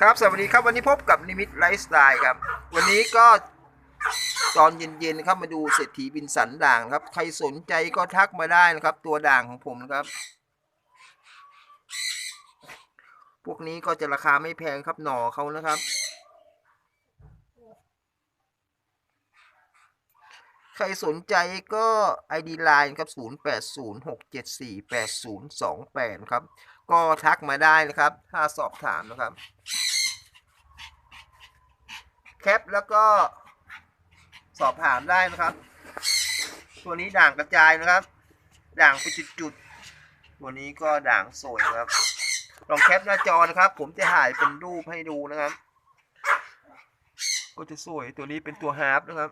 ครับ สวัสดีครับ วันนี้พบกับนิมิตไลฟ์สไตล์ครับ วันนี้ก็ตอนเย็นๆครับมาดูเศรษฐีบินสันด่างครับ ใครสนใจก็ทักมาได้นะครับ ตัวด่างของผมนะครับ พวกนี้ก็จะราคาไม่แพงครับหน่อเขานะครับ ใครสนใจก็ ID Line ครับ 0806748028 ครับ ก็ทักมาได้นะครับ ถ้าสอบถามนะครับ แคปแล้วก็สอบถามได้นะครับ ตัวนี้ด่างกระจายนะครับ ด่างเป็นจุดๆ ตัวนี้ก็ด่างสวยนะครับ ลองแคปหน้าจอนะครับ ผมจะถ่ายเป็นรูปให้ดูนะครับ ก็จะสวยตัวนี้เป็นตัวฮาร์ปนะครับ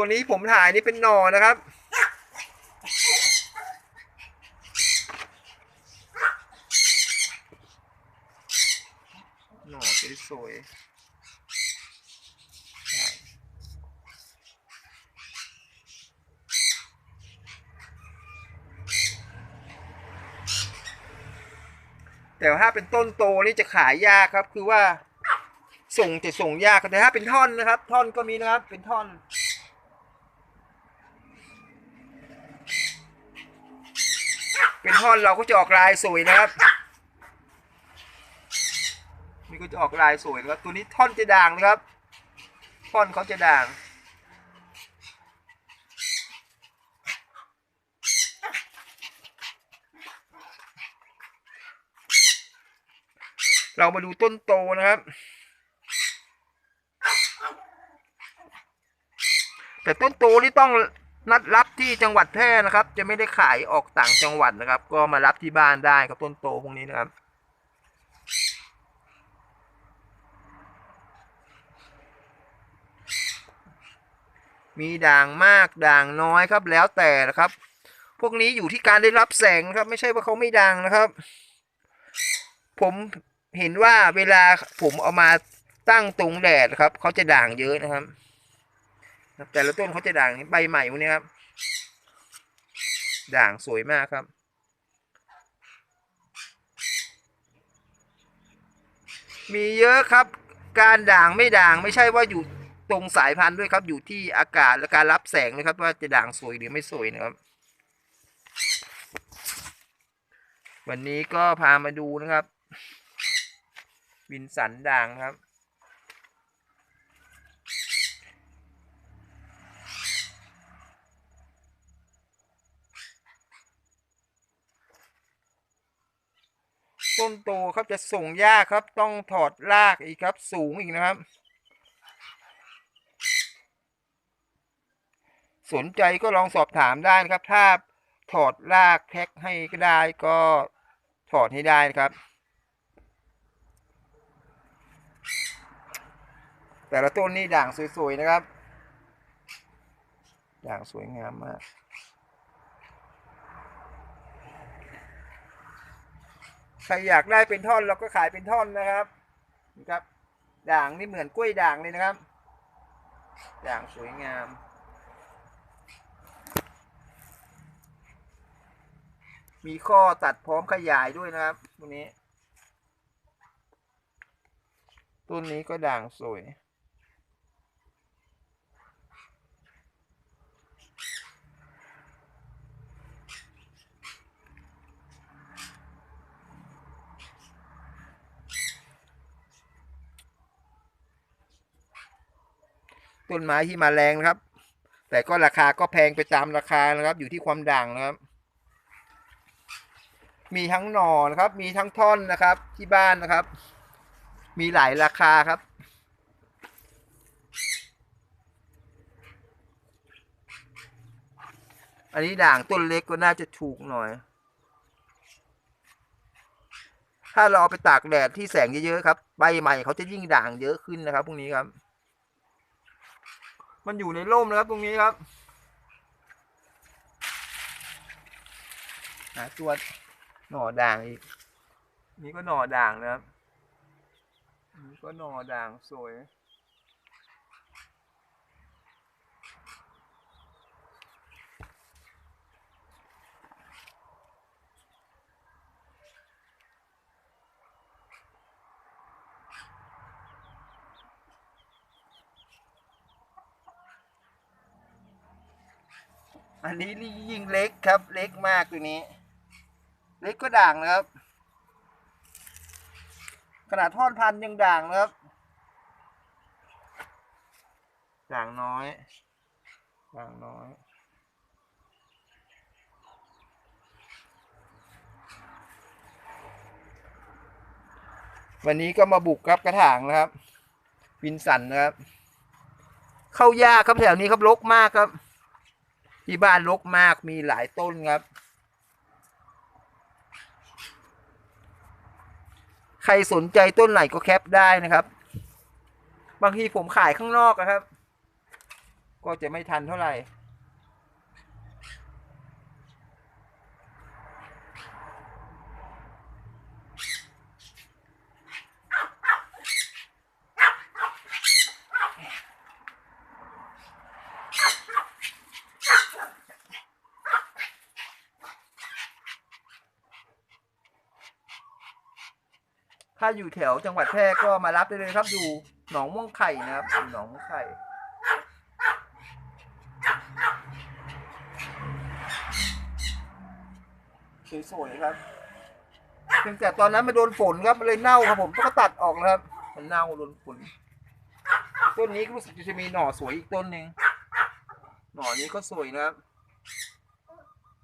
ตัวนี้ผมถ่ายนี่เป็นหนอนะครับ หน่อสวยแต่ถ้าเป็นต้นโตนี่จะขายยากครับ คือว่าส่งจะส่งยากแต่ถ้าเป็นท่อนนะครับ ท่อนก็มีนะครับ เป็นท่อน เป็นท่อนเราก็จะออกลายสวยนะครับนี่ก็จะออกลายสวยนะครับ ตัวนี้ท่อนจะด่างนะครับ ท่อนเขาจะด่างเรามาดูต้นโตนะครับ แต่ต้นโตนี่ต้องนัดรับ ที่จังหวัดแพร่นะครับ จะไม่ได้ขายออกต่างจังหวัดนะครับ ก็มารับที่บ้านได้ครับต้นโตพวกนี้นะครับมีด่างมากด่างน้อยครับแล้วแต่นะครับ พวกนี้อยู่ที่การได้รับแสงนะครับ ไม่ใช่ว่าเขาไม่ดังนะครับ ผมเห็นว่าเวลาผมเอามาตั้งตรงแดดครับเขาจะด่างเยอะนะครับ แต่ละต้นเขาจะด่างใบใหม่พวกนี้ครับ ด่างสวยมากครับ มีเยอะครับ การด่างไม่ด่างไม่ใช่ว่าอยู่ตรงสายพันธุ์ด้วยครับ อยู่ที่อากาศและการรับแสงนะครับ ว่าจะด่างสวยหรือไม่สวยนะครับ วันนี้ก็พามาดูนะครับ วินสันด่างครับ ต้นโตครับจะส่งยากครับ ต้องถอดรากอีกครับ สูงอีกนะครับ สนใจก็ลองสอบถามได้นะครับ ถ้าถอดรากแท็กให้ก็ได้ก็ถอดให้ได้นะครับ แต่ละต้นนี่ด่างสวยๆนะครับ ด่างสวยงามมาก ใครอยากได้เป็นท่อนเราก็ขายเป็นท่อนนะครับนี่ครับ ด่างนี่เหมือนกล้วยด่างเลยนะครับ ด่างสวยงามมีข้อตัดพร้อมขยายด้วยนะครับตัวนี้ ต้นนี้ก็ด่างสวย ต้นไม้ที่มาแรงนะครับ แต่ก็ราคาก็แพงไปตามราคานะครับ อยู่ที่ความด่างนะครับ มีทั้งหน่อนะครับ มีทั้งท่อนนะครับ ที่บ้านนะครับ มีหลายราคาครับอันนี้ด่างต้นเล็กก็น่าจะถูกหน่อย ถ้าเราเอาไปตากแดดที่แสงเยอะๆครับ ใบใหม่เขาจะยิ่งด่างเยอะขึ้นนะครับพวกนี้ครับ มันอยู่ในร่มนะครับตรงนี้ครับหาตัวหน่อด่างอีก นี่ก็หน่อด่างนะครับนี่ก็หน่อด่างสวย อันนี้ยิ่งเล็กครับ เล็กมากตัวนี้ เล็กก็ด่างนะครับ ขนาดท่อนพันยังด่างนะครับ ด่างน้อย ด่างน้อยวันนี้ก็มาบุกครับกระถางนะครับวินสันนะครับ เข้ายากครับแถวนี้ครับรกมากครับ ที่บ้านรกมากมีหลายต้นครับ ใครสนใจต้นไหนก็แคปได้นะครับ บางทีผมขายข้างนอกนะครับ ก็จะไม่ทันเท่าไหร่ ถ้าอยู่แถวจังหวัดแพร่ก็มารับได้เลยครับอยู่หนองม่วงไข่นะครับอยู่หนองม่วงไข่สวยๆครับเพียงแต่ตอนนั้นมาโดนฝนครับมันเลยเน่าครับผมต้องตัดออกนะครับ มันเน่าโดนฝนต้นนี้รู้สึกจะมีหน่อสวยอีกต้นหนึ่งหน่อนี้ก็สวยนะครับ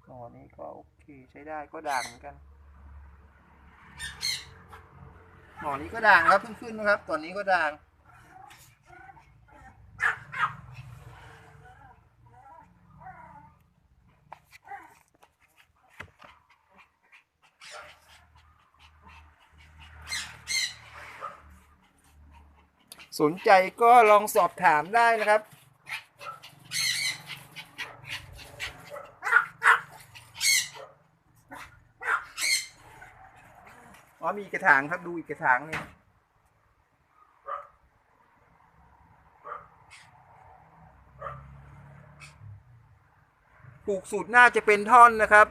หน่อนี้ก็โอเคใช้ได้ก็ด่างเหมือนกัน หน่อนี้ก็ด่างครับเพิ่งขึ้นนะครับตอนนี้ก็ด่างสนใจก็ลองสอบถามได้นะครับ อ๋อมีกกระถางครับดูอีกกระถางนี่ปลูกสูตรน่าจะเป็นท่อนนะครับ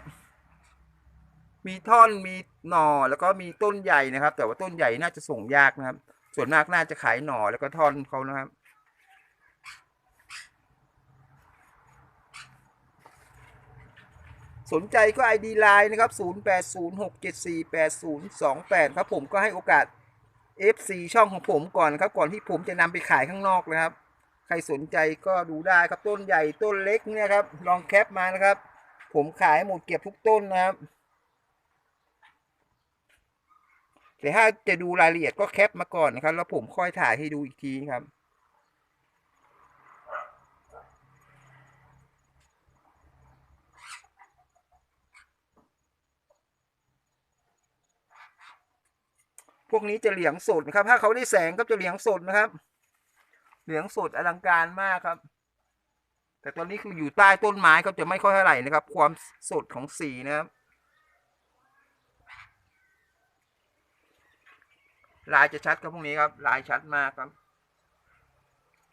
มีท่อนมีหน่อแล้วก็มีต้นใหญ่นะครับ แต่ว่าต้นใหญ่น่าจะส่งยากนะครับ ส่วนมากน่าจะขายหน่อแล้วก็ท่อนเขานะครับ สนใจก็ ID Line นะครับ 0806748028 ครับผมก็ให้โอกาส FC ช่องของผมก่อนครับ ก่อนที่ผมจะนำไปขายข้างนอกนะครับ ใครสนใจก็ดูได้ครับต้นใหญ่ต้นเล็กเนี่ยครับ ลองแคปมานะครับ ผมขายหมดเก็บทุกต้นนะครับแต่ถ้าจะดูรายละเอียดก็แคปมาก่อนนะครับ แล้วผมค่อยถ่ายให้ดูอีกทีครับ วกนี้จะเหลียงสดนะครับ ถ้าเขาได้แสงก็จะเหลียงสดนะครับ เหลืองสดอลังการมากครับ แต่ตอนนี้คืออยู่ใต้ต้นไม้ก็จะไม่ค่อยเท่าไหร่นะครับ ความสดของสีนะครับ ลายจะชัดครับพวกนี้ครับ ลายชัดมากครับ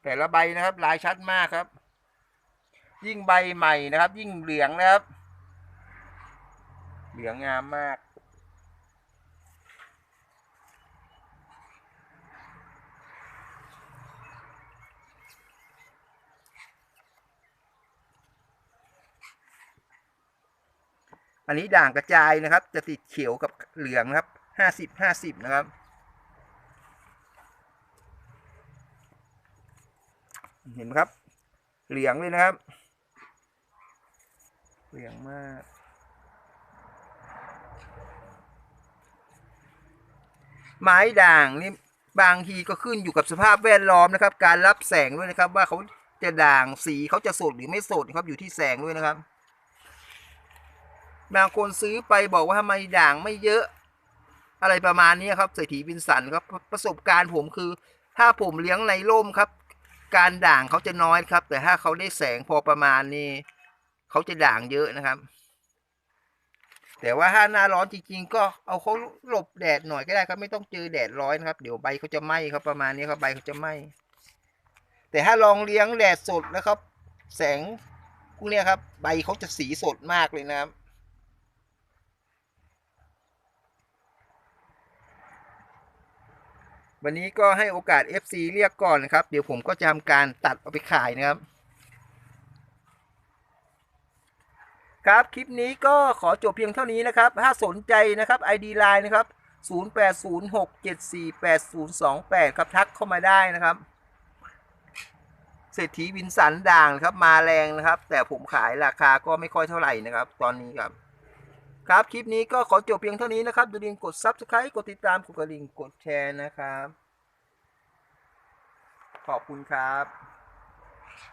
แต่ละใบนะครับ ลายชัดมากครับ ยิ่งใบใหม่นะครับ ยิ่งเหลืองนะครับ เหลืองงามมาก อันนี้ด่างกระจายนะครับ จะติดเขียวกับเหลืองนะครับห้าสิบห้าสิบนะครับ เห็นไหมครับ เหลืองเลยนะครับ เหลืองมากไม้ด่างนี่บางทีก็ขึ้นอยู่กับสภาพแวดล้อมนะครับ การรับแสงด้วยนะครับ ว่าเขาจะด่างสีเขาจะสดหรือไม่สดครับอยู่ที่แสงด้วยนะครับ บางคนซื้อไปบอกว่าทำไมด่างไม่เยอะ อะไรประมาณนี้ครับเศรษฐีบินสันครับประสบการณ์ผมคือ ถ้าผมเลี้ยงในร่มครับ การด่างเขาจะน้อยครับ แต่ถ้าเขาได้แสงพอประมาณนี้เขาจะด่างเยอะนะครับ แต่ว่าถ้าหน้าร้อนจริง ๆ ก็เอาเขาหลบแดดหน่อยก็ได้ครับ ไม่ต้องเจอแดดร้อนนะครับ เดี๋ยวใบเขาจะไหม้ครับประมาณนี้ครับใบเขาจะไหม้แต่ถ้าลองเลี้ยงแดดสดนะครับ แสงพวกนี้ครับ ใบเขาจะสีสดมากเลยนะครับ วันนี้ก็ให้โอกาส FC เรียกก่อนนะครับ เดี๋ยวผมก็จะทำการตัดเอาไปขายนะครับ ครับคลิปนี้ก็ขอจบเพียงเท่านี้นะครับ ถ้าสนใจนะครับ ID Line นะครับ 0806748028 ครับทักเข้ามาได้นะครับ เศรษฐีวินสันด่างครับมาแรงนะครับ แต่ผมขายราคาก็ไม่ค่อยเท่าไหร่นะครับ ตอนนี้ครับ ครับ คลิปนี้ก็ขอจบเพียงเท่านี้นะครับอย่าลืมกด Subscribe กดติดตาม กดกระดิ่ง กดแชร์นะครับ ขอบคุณครับ